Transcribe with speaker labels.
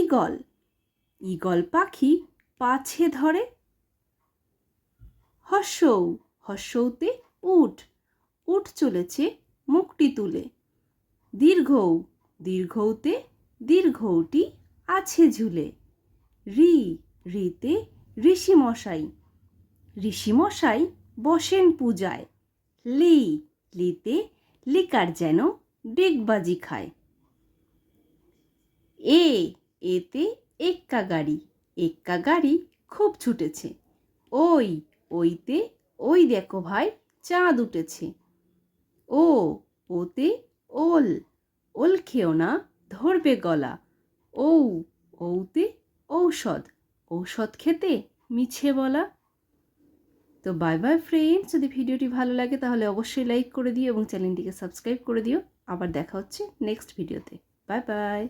Speaker 1: Eagle. Eagle পাখি পাছে ধরে। হর্ষৌ হর্ষৌতে উঠ। উঠ চলেছে মুখটি তুলে। দীর্ঘৌ, দীর্ঘৌতে দীর্ঘৌটি আছে ঝুলে। রি, রিতে ঋষিমশাই। ঋষিমশাই বসেন পূজায়। লি, লিতে লিকার যেন ডেকবাজি খায়। এ এতে এক্কা গাড়ি এক্কা গাড়ি খুব ছুটেছে। ওই, ওইতে, ওই দেখো ভাই, চাঁদ উঠেছে। ও, ওতে ওল ওল খেও না, ধরবে গলা। ঔ, ঔতে ঔষধ ঔষধ খেতে মিছে বলা। তো বাই বাই ফ্রেন্ডস যদি ভিডিওটি ভালো লাগে তাহলে অবশ্যই লাইক করে দিও এবং চ্যানেলটিকে সাবস্ক্রাইব করে দিও। আবার দেখা হচ্ছে নেক্সট ভিডিওতে বাই বাই